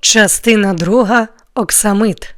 Частина друга Оксамит.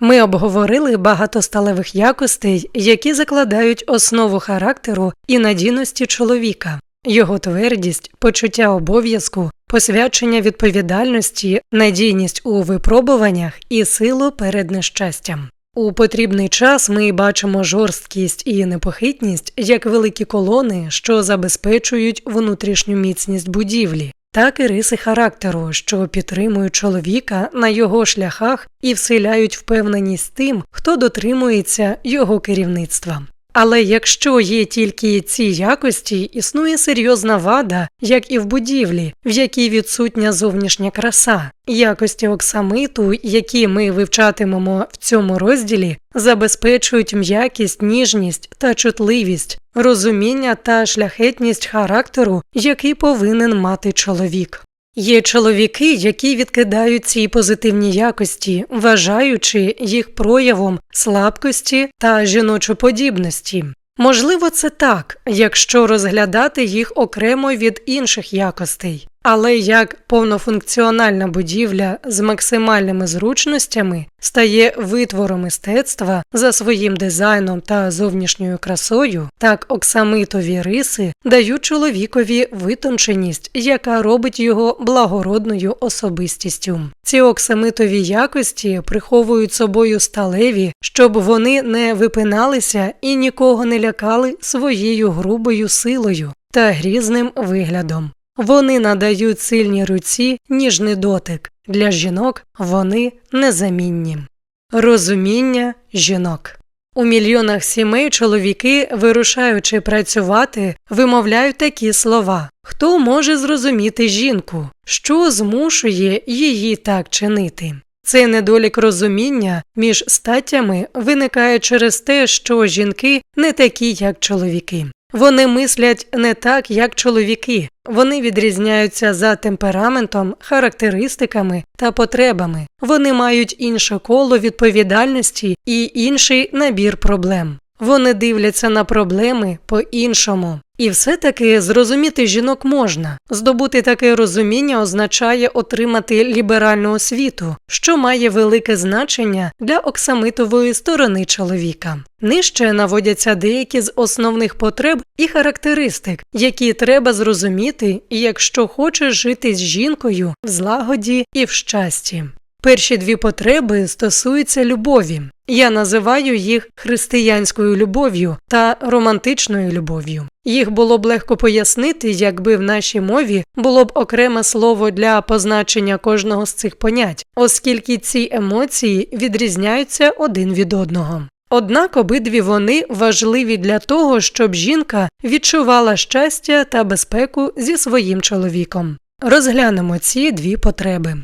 Ми обговорили багато сталевих якостей, які закладають основу характеру і надійності чоловіка, його твердість, почуття обов'язку, посвячення відповідальності, надійність у випробуваннях і силу перед нещастям. У потрібний час ми бачимо жорсткість і непохитність як великі колони, що забезпечують внутрішню міцність будівлі, так і риси характеру, що підтримують чоловіка на його шляхах і вселяють впевненість тим, хто дотримується його керівництва. Але якщо є тільки ці якості, існує серйозна вада, як і в будівлі, в якій відсутня зовнішня краса. Якості оксамиту, які ми вивчатимемо в цьому розділі, забезпечують м'якість, ніжність та чутливість, розуміння та шляхетність характеру, який повинен мати чоловік. Є чоловіки, які відкидають ці позитивні якості, вважаючи їх проявом слабкості та жіночоподібності. Можливо, це так, якщо розглядати їх окремо від інших якостей, але як повнофункціональна будівля з максимальними зручностями стає витвором мистецтва за своїм дизайном та зовнішньою красою, так оксамитові риси дають чоловікові витонченість, яка робить його благородною особистістю. Ці оксамитові якості приховують собою сталеві, щоб вони не випиналися і нікого не лякали своєю грубою силою та грізним виглядом. Вони надають сильній руці ніжний дотик. Для жінок вони незамінні. Розуміння жінок. У мільйонах сімей чоловіки, вирушаючи працювати, вимовляють такі слова Хто може зрозуміти жінку, що змушує її так чинити? Цей недолік розуміння між статтями виникає через те, що жінки не такі, як чоловіки. Вони мислять не так, як чоловіки, вони відрізняються за темпераментом, характеристиками та потребами, вони мають інше коло відповідальності і інший набір проблем. Вони дивляться на проблеми по-іншому. І все-таки зрозуміти жінок можна. Здобути таке розуміння означає отримати ліберальну освіту, що має велике значення для оксамитової сторони чоловіка. Нижче наводяться деякі з основних потреб і характеристик, які треба зрозуміти, якщо хочеш жити з жінкою в злагоді і в щасті. Перші дві потреби стосуються любові. Я називаю їх християнською любов'ю та романтичною любов'ю. Їх було б легко пояснити, якби в нашій мові було б окреме слово для позначення кожного з цих понять, оскільки ці емоції відрізняються один від одного. Однак обидві вони важливі для того, щоб жінка відчувала щастя та безпеку зі своїм чоловіком. Розглянемо ці дві потреби.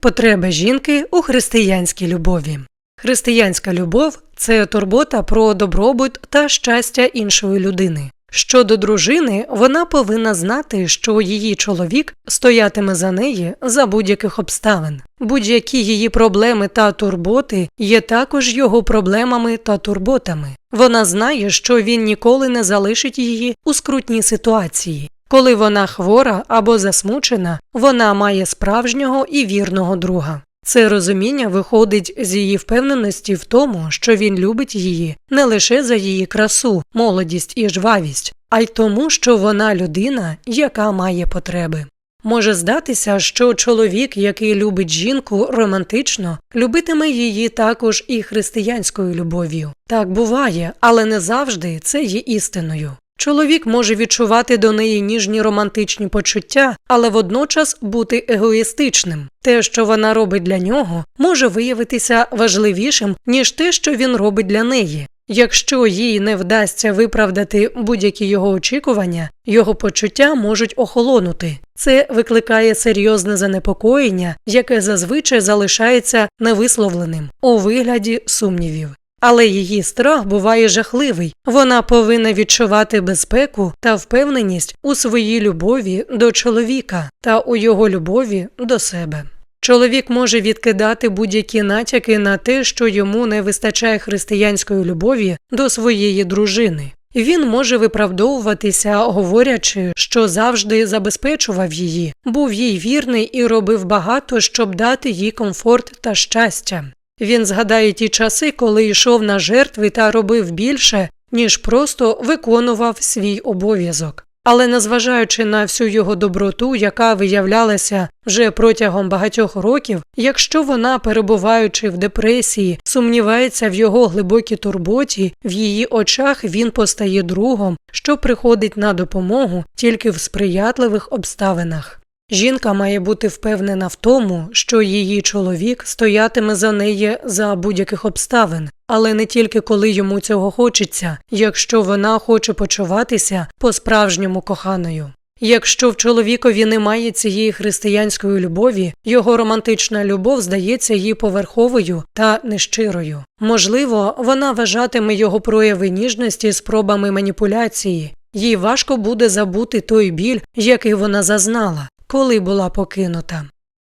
Потреба жінки у християнській любові. Християнська любов це турбота про добробут та щастя іншої людини. Щодо дружини, вона повинна знати, що її чоловік стоятиме за неї за будь-яких обставин. Будь-які її проблеми та турботи є також його проблемами та турботами. Вона знає, що він ніколи не залишить її у скрутній ситуації. Коли вона хвора або засмучена, вона має справжнього і вірного друга. Це розуміння виходить з її впевненості в тому, що він любить її не лише за її красу, молодість і жвавість, а й тому, що вона людина, яка має потреби. Може здатися, що чоловік, який любить жінку романтично, любитиме її також і християнською любов'ю. Так буває, але не завжди це є істиною. Чоловік може відчувати до неї ніжні романтичні почуття, але водночас бути егоїстичним. Те, що вона робить для нього, може виявитися важливішим, ніж те, що він робить для неї. Якщо їй не вдасться виправдати будь-які його очікування, його почуття можуть охолонути. Це викликає серйозне занепокоєння, яке зазвичай залишається невисловленим у вигляді сумнівів. Але її страх буває жахливий. Вона повинна відчувати безпеку та впевненість у своїй любові до чоловіка та у його любові до себе. Чоловік може відкидати будь-які натяки на те, що йому не вистачає християнської любові до своєї дружини. Він може виправдовуватися, говорячи, що завжди забезпечував її, був їй вірний і робив багато, щоб дати їй комфорт та щастя. Він згадає ті часи, коли йшов на жертви та робив більше, ніж просто виконував свій обов'язок. Але незважаючи на всю його доброту, яка виявлялася вже протягом багатьох років, якщо вона, перебуваючи в депресії, сумнівається в його глибокій турботі, в її очах він постає другом, що приходить на допомогу тільки в сприятливих обставинах. Жінка має бути впевнена в тому, що її чоловік стоятиме за неї за будь-яких обставин, але не тільки коли йому цього хочеться, якщо вона хоче почуватися по-справжньому коханою. Якщо в чоловікові немає цієї християнської любові, його романтична любов здається їй поверховою та нещирою. Можливо, вона вважатиме його прояви ніжності спробами маніпуляції, їй важко буде забути той біль, який вона зазнала, коли була покинута.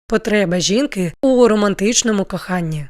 Потреба жінки у романтичному коханні.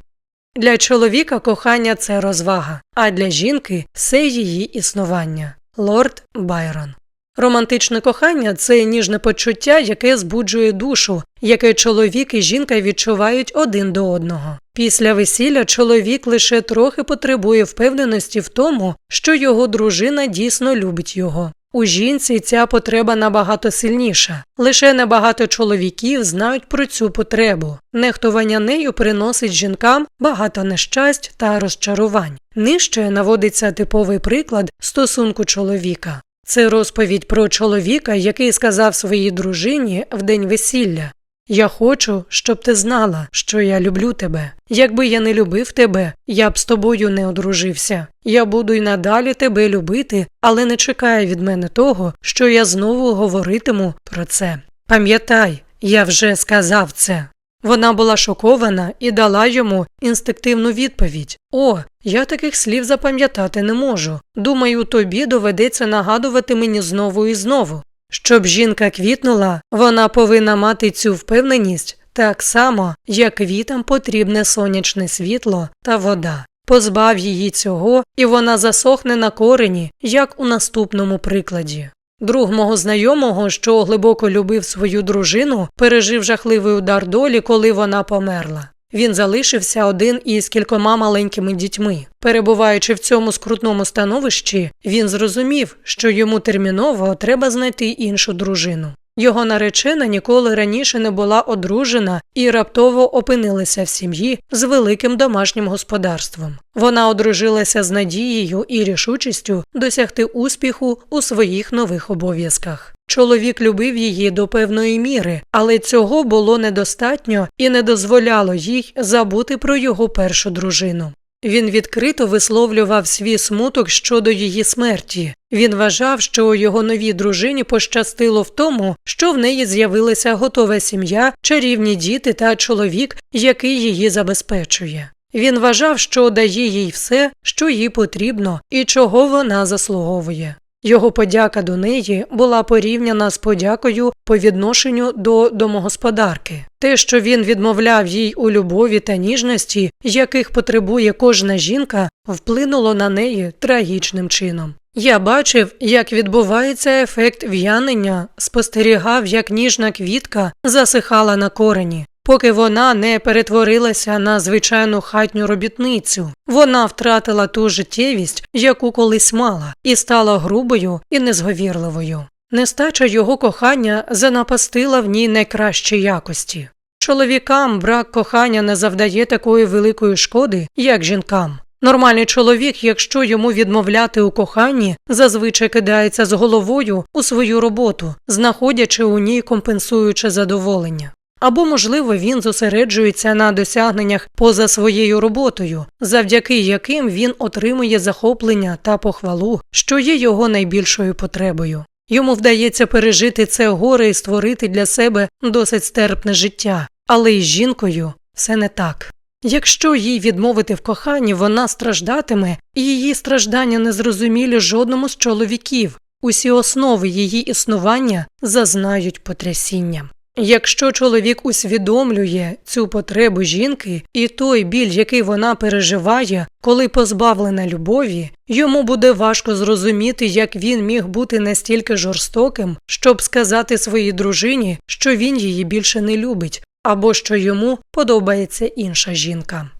Для чоловіка кохання це розвага, а для жінки все її існування. Лорд Байрон. Романтичне кохання це ніжне почуття, яке збуджує душу, яке чоловік і жінка відчувають один до одного. Після весілля чоловік лише трохи потребує впевненості в тому, що його дружина дійсно любить його. У жінці ця потреба набагато сильніша. Лише небагато чоловіків знають про цю потребу. Нехтування нею приносить жінкам багато нещасть та розчарувань. Нижче наводиться типовий приклад стосунку чоловіка. Це розповідь про чоловіка, який сказав своїй дружині в день весілля Я хочу, щоб ти знала, що я люблю тебе. Якби я не любив тебе, я б з тобою не одружився. Я буду й надалі тебе любити, але не чекай від мене того, що я знову говоритиму про це. Пам'ятай, я вже сказав це. Вона була шокована і дала йому інстинктивну відповідь О, я таких слів запам'ятати не можу. Думаю, тобі доведеться нагадувати мені знову і знову. Щоб жінка квітнула, вона повинна мати цю впевненість так само, як квітам потрібне сонячне світло та вода. Позбав її цього, і вона засохне на корені, як у наступному прикладі. Друг мого знайомого, що глибоко любив свою дружину, пережив жахливий удар долі, коли вона померла. Він залишився один із кількома маленькими дітьми. Перебуваючи в цьому скрутному становищі, він зрозумів, що йому терміново треба знайти іншу дружину. Його наречена ніколи раніше не була одружена і раптово опинилася в сім'ї з великим домашнім господарством. Вона одружилася з надією і рішучістю досягти успіху у своїх нових обов'язках. Чоловік любив її до певної міри, але цього було недостатньо і не дозволяло їй забути про його першу дружину. Він відкрито висловлював свій смуток щодо її смерті. Він вважав, що його новій дружині пощастило в тому, що в неї з'явилася готова сім'я, чарівні діти та чоловік, який її забезпечує. Він вважав, що дає їй все, що їй потрібно і чого вона заслуговує. Його подяка до неї була порівняна з подякою по відношенню до домогосподарки. Те, що він відмовляв їй у любові та ніжності, яких потребує кожна жінка, вплинуло на неї трагічним чином. Я бачив, як відбувається ефект в'янення, спостерігав, як ніжна квітка засихала на корені поки вона не перетворилася на звичайну хатню робітницю. Вона втратила ту життєвість, яку колись мала, і стала грубою і незговірливою. Нестача його кохання занапастила в ній найкращі якості. Чоловікам брак кохання не завдає такої великої шкоди, як жінкам. Нормальний чоловік, якщо йому відмовляти у коханні, зазвичай кидається з головою у свою роботу, знаходячи у ній компенсуюче задоволення. Або, можливо, він зосереджується на досягненнях поза своєю роботою, завдяки яким він отримує захоплення та похвалу, що є його найбільшою потребою. Йому вдається пережити це горе і створити для себе досить стерпне життя, але із жінкою все не так. Якщо їй відмовити в коханні, вона страждатиме, і її страждання незрозумілі жодному з чоловіків, усі основи її існування зазнають потрясіння. Якщо чоловік усвідомлює цю потребу жінки і той біль, який вона переживає, коли позбавлена любові, йому буде важко зрозуміти, як він міг бути настільки жорстоким, щоб сказати своїй дружині, що він її більше не любить, або що йому подобається інша жінка.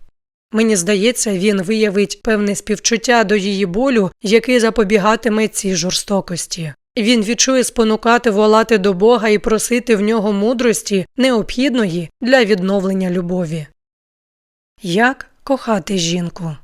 Мені здається, він виявить певне співчуття до її болю, який запобігатиме цій жорстокості. Він відчує спонукати волати до Бога і просити в нього мудрості, необхідної для відновлення любові. Як кохати жінку?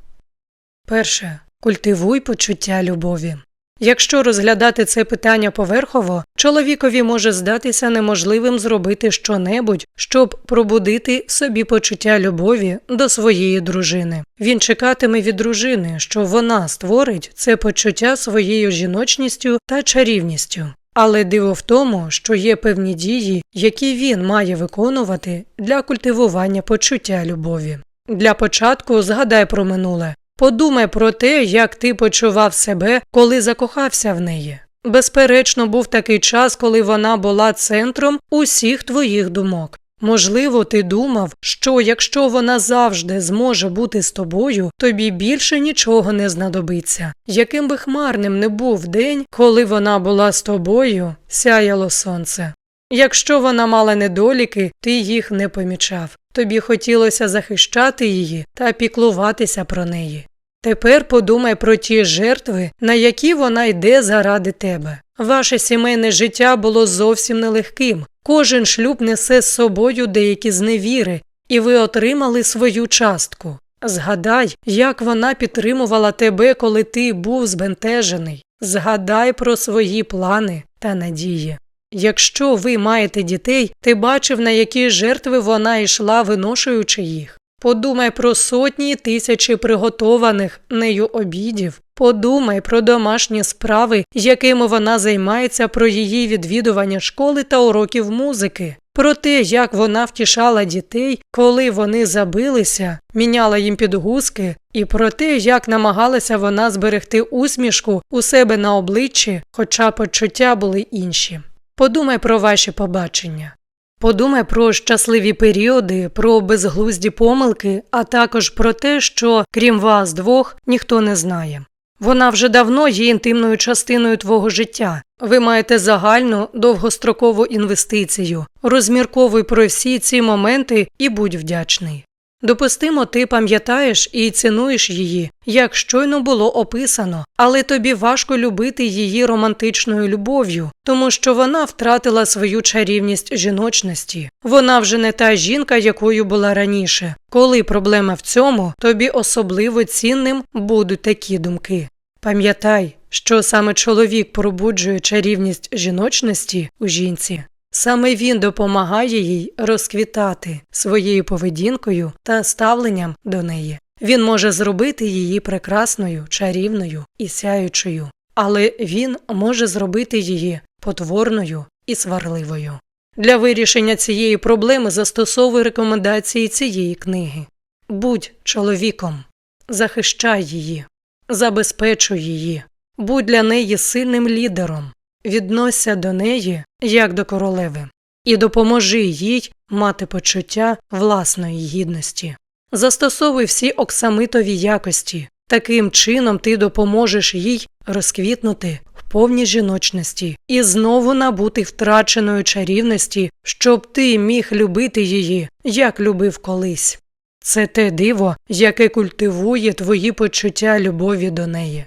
Перше. Культивуй почуття любові. Якщо розглядати це питання поверхово, чоловікові може здатися неможливим зробити щонебудь, щоб пробудити собі почуття любові до своєї дружини. Він чекатиме від дружини, що вона створить це почуття своєю жіночністю та чарівністю. Але диво в тому, що є певні дії, які він має виконувати для культивування почуття любові. Для початку згадай про минуле. Подумай про те, як ти почував себе, коли закохався в неї. Безперечно, був такий час, коли вона була центром усіх твоїх думок. Можливо, ти думав, що якщо вона завжди зможе бути з тобою, тобі більше нічого не знадобиться. Яким би хмарним не був день, коли вона була з тобою, сяяло сонце. Якщо вона мала недоліки, ти їх не помічав. Тобі хотілося захищати її та піклуватися про неї. Тепер подумай про ті жертви, на які вона йде заради тебе. Ваше сімейне життя було зовсім нелегким. Кожен шлюб несе з собою деякі зневіри, і ви отримали свою частку. Згадай, як вона підтримувала тебе, коли ти був збентежений. Згадай про свої плани та надії. Якщо ви маєте дітей, ти бачив, на які жертви вона йшла, виношуючи їх. Подумай про сотні тисячі приготованих нею обідів. Подумай про домашні справи, якими вона займається, про її відвідування школи та уроків музики, про те, як вона втішала дітей, коли вони забилися, міняла їм підгузки, і про те, як намагалася вона зберегти усмішку у себе на обличчі, хоча почуття були інші. Подумай про ваші побачення. Подумай про щасливі періоди, про безглузді помилки, а також про те, що крім вас двох ніхто не знає. Вона вже давно є інтимною частиною твого життя. Ви маєте загальну довгострокову інвестицію. Розмірковуй про всі ці моменти і будь вдячний. Допустимо, ти пам'ятаєш і цінуєш її, як щойно було описано, але тобі важко любити її романтичною любов'ю, тому що вона втратила свою чарівність жіночності. Вона вже не та жінка, якою була раніше. Коли проблема в цьому, тобі особливо цінним будуть такі думки. Пам'ятай, що саме чоловік пробуджує чарівність жіночності у жінці. Саме він допомагає їй розквітати своєю поведінкою та ставленням до неї. Він може зробити її прекрасною, чарівною і сяючою, але він може зробити її потворною і сварливою. Для вирішення цієї проблеми застосовуй рекомендації цієї книги. Будь чоловіком, захищай її, забезпечуй її, будь для неї сильним лідером, відносься до неї як до королеви, і допоможи їй мати почуття власної гідності. Застосовуй всі оксамитові якості, таким чином ти допоможеш їй розквітнути в повній жіночності і знову набути втраченої чарівності, щоб ти міг любити її, як любив колись. Це те диво, яке культивує твої почуття любові до неї.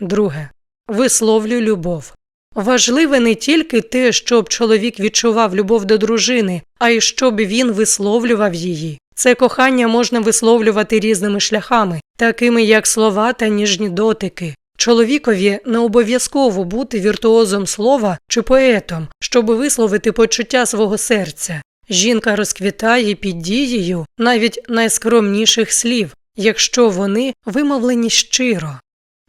Друге. Висловлюй любов. Важливе не тільки те, щоб чоловік відчував любов до дружини, а й щоб він висловлював її. Це кохання можна висловлювати різними шляхами, такими як слова та ніжні дотики. Чоловікові не обов'язково бути віртуозом слова чи поетом, щоб висловити почуття свого серця. Жінка розквітає під дією навіть найскромніших слів, якщо вони вимовлені щиро.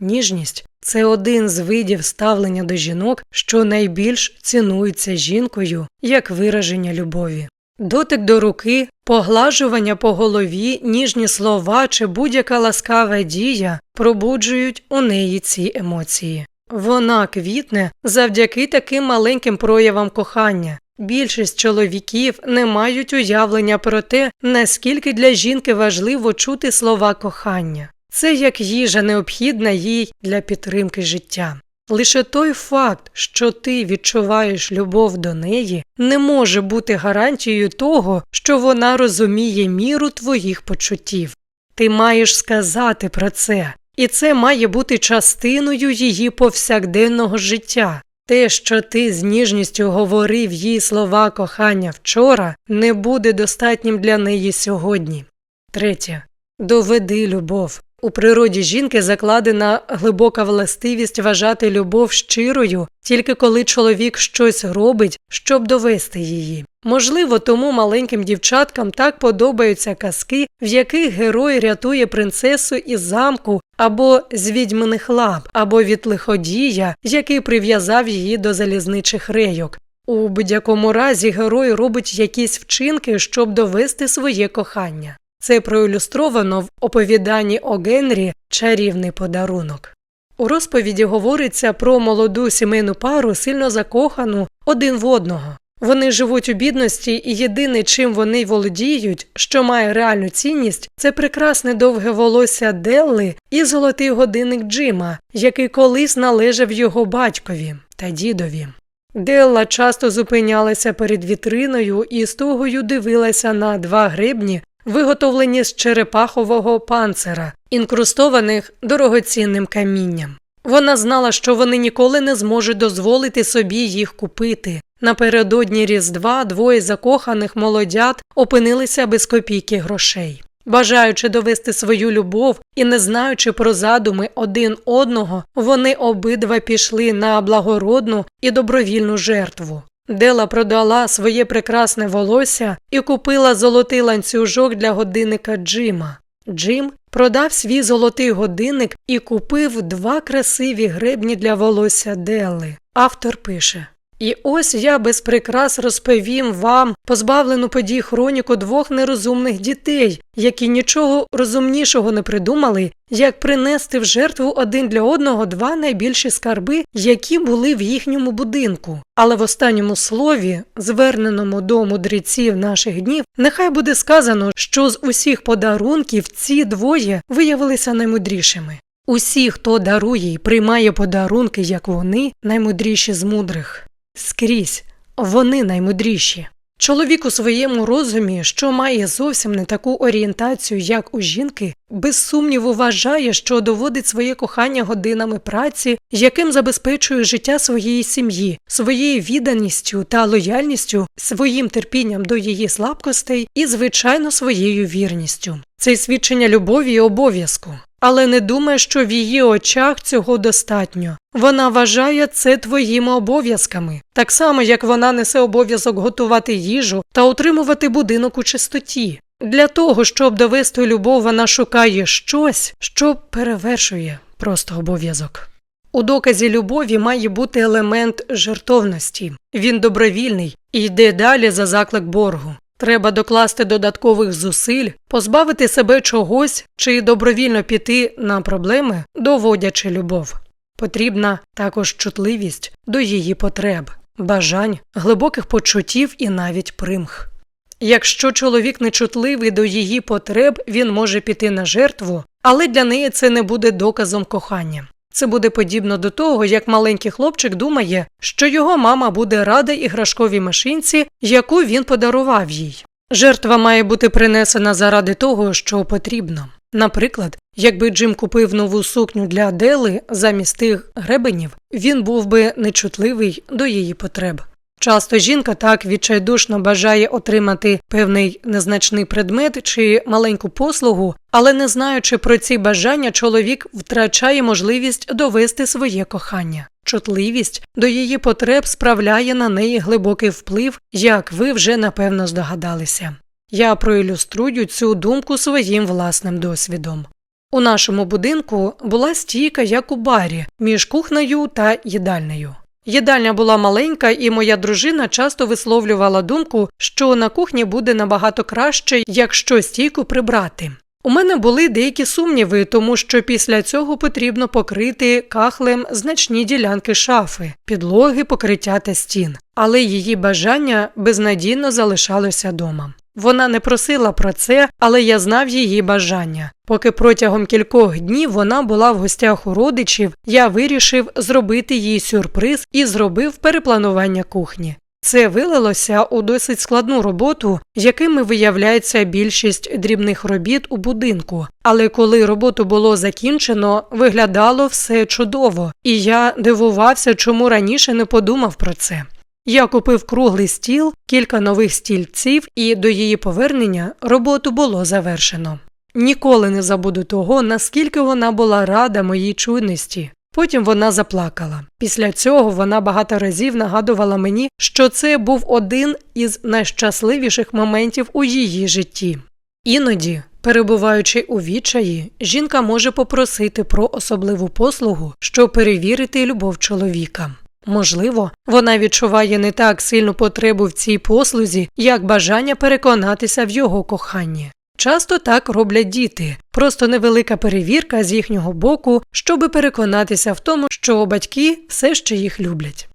Ніжність це один з видів ставлення до жінок, що найбільш цінується жінкою як вираження любові. Дотик до руки, поглажування по голові, ніжні слова чи будь-яка ласкава дія пробуджують у неї ці емоції. Вона квітне завдяки таким маленьким проявам кохання. Більшість чоловіків не мають уявлення про те, наскільки для жінки важливо чути слова кохання. Це як їжа необхідна їй для підтримки життя. Лише той факт, що ти відчуваєш любов до неї, не може бути гарантією того, що вона розуміє міру твоїх почуттів. Ти маєш сказати про це, і це має бути частиною її повсякденного життя. Те, що ти з ніжністю говорив їй слова кохання вчора, не буде достатнім для неї сьогодні. Третє. Доведи любов. У природі жінки закладена глибока властивість вважати любов щирою, тільки коли чоловік щось робить, щоб довести її. Можливо, тому маленьким дівчаткам так подобаються казки, в яких герой рятує принцесу із замку або з відьминих лап, або від лиходія, який прив'язав її до залізничих рейок. У будь-якому разі герой робить якісь вчинки, щоб довести своє кохання. Це проілюстровано в оповіданні О Генрі Чарівний подарунок. У розповіді говориться про молоду сімейну пару, сильно закохану один в одного. Вони живуть у бідності, і єдине, чим вони володіють, що має реальну цінність, це прекрасне довге волосся Делли і золотий годинник Джима, який колись належав його батькові та дідові. Делла часто зупинялася перед вітриною і з тугою дивилася на два гребні, виготовлені з черепахового панцира, інкрустованих дорогоцінним камінням. Вона знала, що вони ніколи не зможуть дозволити собі їх купити. Напередодні Різдва двоє закоханих молодят опинилися без копійки грошей. Бажаючи довести свою любов і не знаючи про задуми один одного, вони обидва пішли на благородну і добровільну жертву. Дела продала своє прекрасне волосся і купила золотий ланцюжок для годинника Джима. Джим продав свій золотий годинник і купив два красиві гребні для волосся Делли. Автор пише і ось я без прикрас розповім вам позбавлену подій хроніку двох нерозумних дітей, які нічого розумнішого не придумали, як принести в жертву один для одного два найбільші скарби, які були в їхньому будинку. Але в останньому слові, зверненому до мудреців наших днів, нехай буде сказано, що з усіх подарунків ці двоє виявилися наймудрішими. Усі, хто дарує і приймає подарунки, як вони, наймудріші з мудрих. Скрізь вони наймудріші. Чоловік у своєму розумі, що має зовсім не таку орієнтацію, як у жінки, без сумніву вважає, що доводить своє кохання годинами праці, яким забезпечує життя своєї сім'ї, своєю відданістю та лояльністю, своїм терпінням до її слабкостей і, звичайно, своєю вірністю. Це свідчення любові і обов'язку але не думає, що в її очах цього достатньо. Вона вважає це твоїми обов'язками, так само як вона несе обов'язок готувати їжу та утримувати будинок у чистоті. Для того, щоб довести любов, вона шукає щось, що перевершує просто обов'язок. У доказі любові має бути елемент жертовності. Він добровільний і йде далі за заклик боргу. Треба докласти додаткових зусиль, позбавити себе чогось чи добровільно піти на проблеми, доводячи любов. Потрібна також чутливість до її потреб, бажань, глибоких почуттів і навіть примх. Якщо чоловік нечутливий до її потреб, він може піти на жертву, але для неї це не буде доказом кохання. Це буде подібно до того, як маленький хлопчик думає, що його мама буде рада іграшковій машинці, яку він подарував їй. Жертва має бути принесена заради того, що потрібно. Наприклад, якби Джим купив нову сукню для Адели замість тих гребенів, він був би нечутливий до її потреб. Часто жінка так відчайдушно бажає отримати певний незначний предмет чи маленьку послугу, але не знаючи про ці бажання, чоловік втрачає можливість довести своє кохання. Чутливість до її потреб справляє на неї глибокий вплив, як ви вже напевно здогадалися. Я проілюструю цю думку своїм власним досвідом. У нашому будинку була стійка, як у барі, між кухнею та їдальнею. Їдальня була маленька, і моя дружина часто висловлювала думку, що на кухні буде набагато краще, якщо стійку прибрати. У мене були деякі сумніви, тому що після цього потрібно покрити кахлем значні ділянки шафи, підлоги, покриття та стін, але її бажання безнадійно залишалося дома. Вона не просила про це, але я знав її бажання. Поки протягом кількох днів вона була в гостях у родичів, я вирішив зробити їй сюрприз і зробив перепланування кухні. Це вилилося у досить складну роботу, якими виявляється більшість дрібних робіт у будинку. Але коли роботу було закінчено, виглядало все чудово, і я дивувався, чому раніше не подумав про це. Я купив круглий стіл, кілька нових стільців, і до її повернення роботу було завершено. Ніколи не забуду того, наскільки вона була рада моїй чуйності. Потім вона заплакала. Після цього вона багато разів нагадувала мені, що це був один із найщасливіших моментів у її житті. Іноді, перебуваючи у відчаї, жінка може попросити про особливу послугу, щоб перевірити любов чоловіка. Можливо, вона відчуває не так сильну потребу в цій послузі, як бажання переконатися в його коханні. Часто так роблять діти, просто невелика перевірка з їхнього боку, щоби переконатися в тому, що батьки все ще їх люблять.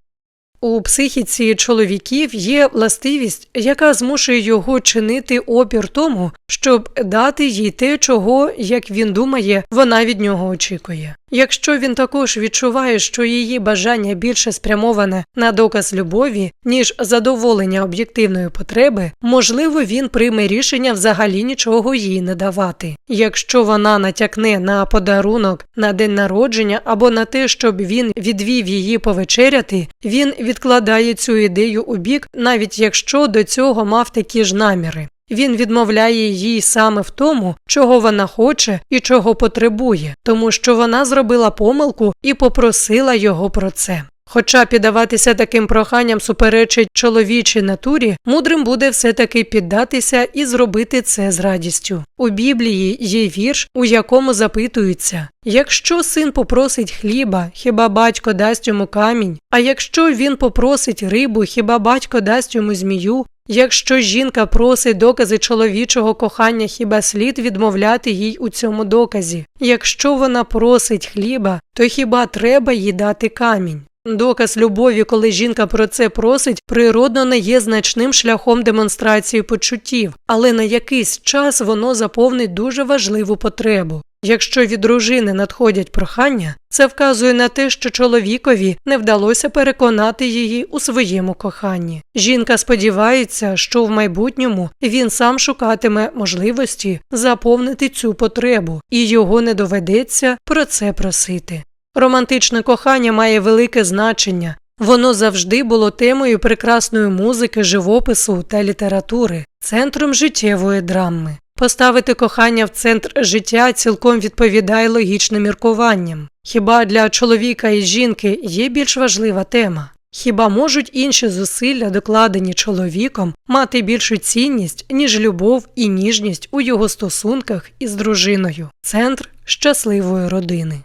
У психіці чоловіків є властивість, яка змушує його чинити опір тому, щоб дати їй те, чого, як він думає, вона від нього очікує. Якщо він також відчуває, що її бажання більше спрямоване на доказ любові, ніж задоволення об'єктивної потреби, можливо, він прийме рішення взагалі нічого їй не давати. Якщо вона натякне на подарунок на день народження або на те, щоб він відвів її повечеряти, він відкладає цю ідею у бік, навіть якщо до цього мав такі ж наміри. Він відмовляє їй саме в тому, чого вона хоче і чого потребує, тому що вона зробила помилку і попросила його про це. Хоча піддаватися таким проханням суперечить чоловічій натурі, мудрим буде все-таки піддатися і зробити це з радістю. У Біблії є вірш, у якому запитується якщо син попросить хліба, хіба батько дасть йому камінь? А якщо він попросить рибу, хіба батько дасть йому змію? Якщо жінка просить докази чоловічого кохання, хіба слід відмовляти їй у цьому доказі? Якщо вона просить хліба, то хіба треба їй дати камінь? Доказ любові, коли жінка про це просить, природно не є значним шляхом демонстрації почуттів, але на якийсь час воно заповнить дуже важливу потребу. Якщо від дружини надходять прохання, це вказує на те, що чоловікові не вдалося переконати її у своєму коханні. Жінка сподівається, що в майбутньому він сам шукатиме можливості заповнити цю потребу, і його не доведеться про це просити. Романтичне кохання має велике значення. Воно завжди було темою прекрасної музики, живопису та літератури, центром життєвої драми. Поставити кохання в центр життя цілком відповідає логічним міркуванням. Хіба для чоловіка і жінки є більш важлива тема? Хіба можуть інші зусилля, докладені чоловіком, мати більшу цінність, ніж любов і ніжність у його стосунках із дружиною, центр щасливої родини?